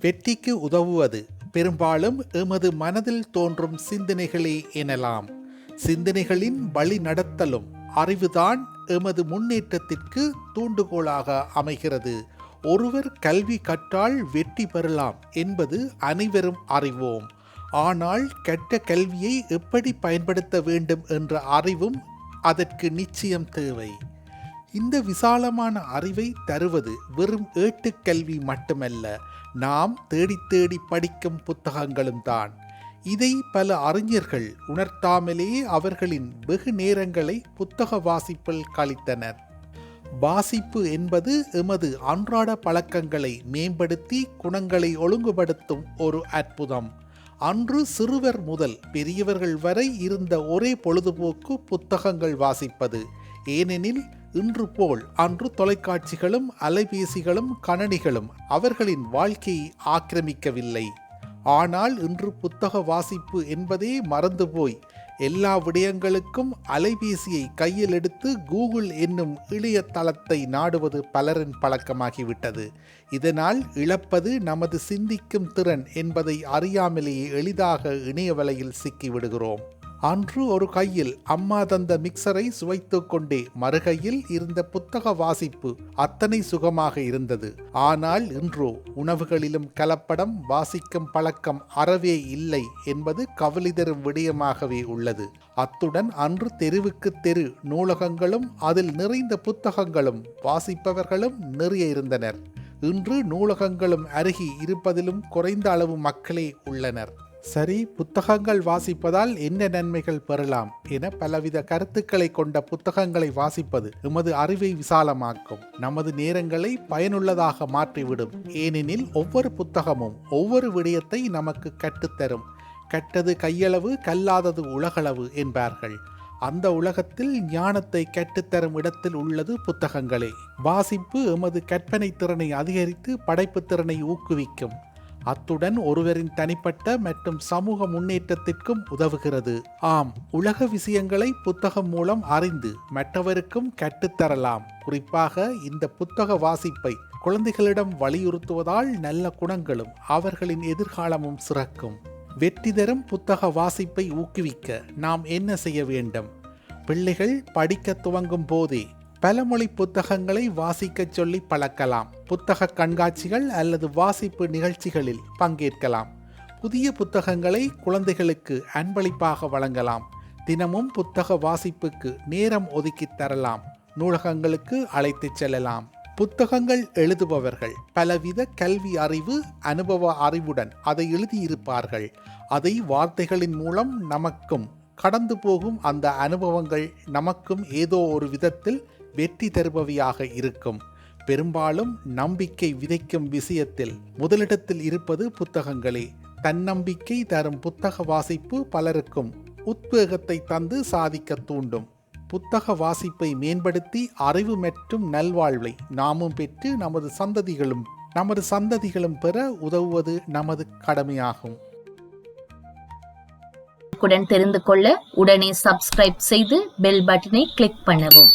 வெற்றிக்கு உதவுவது. பெரும்பாலும் எமது மனதில் தோன்றும் சிந்தனைகளே எனலாம். சிந்தனைகளின் வழி நடத்தலும் அறிவுதான் எமது முன்னேற்றத்திற்கு தூண்டுகோலாக அமைகிறது. ஒருவர் கல்வி கற்றால் வெற்றி பெறலாம் என்பது அனைவரும் அறிவோம். ஆனால் கற்ற கல்வியை எப்படி பயன்படுத்த வேண்டும் என்ற அறிவும் அதற்கு நிச்சயம் தேவை. இந்த விசாலமான அறிவை தருவது வெறும் ஏட்டுக்கல்வி மட்டுமல்ல நாம் தேடி தேடி படிக்கும் புத்தகங்களும் தான். இதை பல அறிஞர்கள் உணர்த்தாமலேயே அவர்களின் வெகு நேரங்களை புத்தக வாசிப்பில் கழித்தனர். வாசிப்பு என்பது எமது அன்றாட பழக்கங்களை மேம்படுத்தி குணங்களை ஒழுங்குபடுத்தும் ஒரு அற்புதம். அன்று சிறுவர் முதல் பெரியவர்கள் வரை இருந்த ஒரே பொழுதுபோக்கு புத்தகங்கள் வாசிப்பது. ஏனெனில் இன்று போல் அன்று தொலைக்காட்சிகளும் அலைபேசிகளும் கணனிகளும் அவர்களின் வாழ்க்கையை ஆக்கிரமிக்கவில்லை. ஆனால் இன்று புத்தக வாசிப்பு என்பதே மறந்து போய் எல்லா விடயங்களுக்கும் அலைபேசியை கையில் எடுத்து கூகுள் என்னும் இளைய தளத்தை நாடுவது பலரின் பழக்கமாகிவிட்டது. இதனால் இழப்பது நமது சிந்திக்கும் திறன் என்பதை அறியாமலேயே எளிதாக இணையவலையில் சிக்கிவிடுகிறோம். அன்று ஒரு கையில் அம்மா தந்த மிக்சரை சுவைத்துக் கொண்டே மறுகையில் இருந்த புத்தக வாசிப்பு அத்தனை சுகமாக இருந்தது. ஆனால் இன்றோ உணவுகளிலும் கலப்படம் வாசிக்கும் பழக்கம் அறவே இல்லை என்பது கவலை தரும் விடயமாகவே உள்ளது. அத்துடன் அன்று தெருவுக்கு தெரு நூலகங்களும் அதில் நிறைந்த புத்தகங்களும் வாசிப்பவர்களும் நிறைய இருந்தனர். இன்று நூலகங்களும் அருகி இருப்பதிலும் குறைந்த அளவு மக்களே உள்ளனர். சரி புத்தகங்கள் வாசிப்பதால் என்ன நன்மைகள் பெறலாம் என பலவித கருத்துக்களை கொண்ட புத்தகங்களை வாசிப்பது எமது அறிவை விசாலமாக்கும். நமது நேரங்களை பயனுள்ளதாக மாற்றிவிடும். ஏனெனில் ஒவ்வொரு புத்தகமும் ஒவ்வொரு விடயத்தை நமக்கு கற்றுத்தரும். கெட்டது கையளவு கல்லாதது உலகளவு என்பார்கள். அந்த உலகத்தில் ஞானத்தை கற்றுத்தரும் இடத்தில் உள்ளது புத்தகங்களே. வாசிப்பு எமது கற்பனை திறனை அதிகரித்து படைப்பு திறனை ஊக்குவிக்கும். அத்துடன் ஒருவரின் தனிப்பட்ட மற்றும் சமூக முன்னேற்றத்திற்கும் உதவுகிறது. ஆம் உலக விஷயங்களை புத்தகம் மூலம் அறிந்து மற்றவருக்கும் கற்றுத்தரலாம் குறிப்பாக இந்த புத்தக வாசிப்பை குழந்தைகளிடம் வலியுறுத்துவதால் நல்ல குணங்களும் அவர்களின் எதிர்காலமும் சிறக்கும். வெற்றி தரும் புத்தக வாசிப்பை ஊக்குவிக்க நாம் என்ன செய்ய வேண்டும்? பிள்ளைகள் படிக்க துவங்கும் போதே பலமொழி புத்தகங்களை வாசிக்கச் சொல்லி பழக்கலாம். புத்தக கண்காட்சிகள் அல்லது வாசிப்பு நிகழ்ச்சிகளில் பங்கேற்கலாம். புதிய புத்தகங்களை குழந்தைகளுக்கு அன்பளிப்பாக வழங்கலாம். தினமும் புத்தக வாசிப்புக்கு நேரம் ஒதுக்கித் தரலாம். நூலகங்களுக்கு அழைத்துச் செல்லலாம். புத்தகங்கள் எழுதுபவர்கள் பலவித கல்வி அறிவு அனுபவ அறிவுடன் அதை எழுதியிருப்பார்கள். அதை வார்த்தைகளின் மூலம் நமக்கும் கடந்து போகும் அந்த அனுபவங்கள் நமக்கும் ஏதோ ஒரு விதத்தில் வெற்றி தருபவையாக இருக்கும். பெரும்பாலும் நம்பிக்கை விதைக்கும் விஷயத்தில் முதலிடத்தில் இருப்பது புத்தகங்களே. தன்னம்பிக்கை தரும் புத்தக வாசிப்பு பலருக்கும் உத்வேகத்தை தந்து சாதிக்க தூண்டும். புத்தக வாசிப்பை மேம்படுத்தி அறிவு மற்றும் நல்வாழ்வை நாமும் பெற்று நமது சந்ததிகளும் நமது சந்ததிகளும் பெற உதவுவது நமது கடமையாகும். உடன் தெரிந்து கொள்ள உடனே சப்ஸ்கிரைப் செய்து பெல் பட்டனை கிளிக் பண்ணவும்.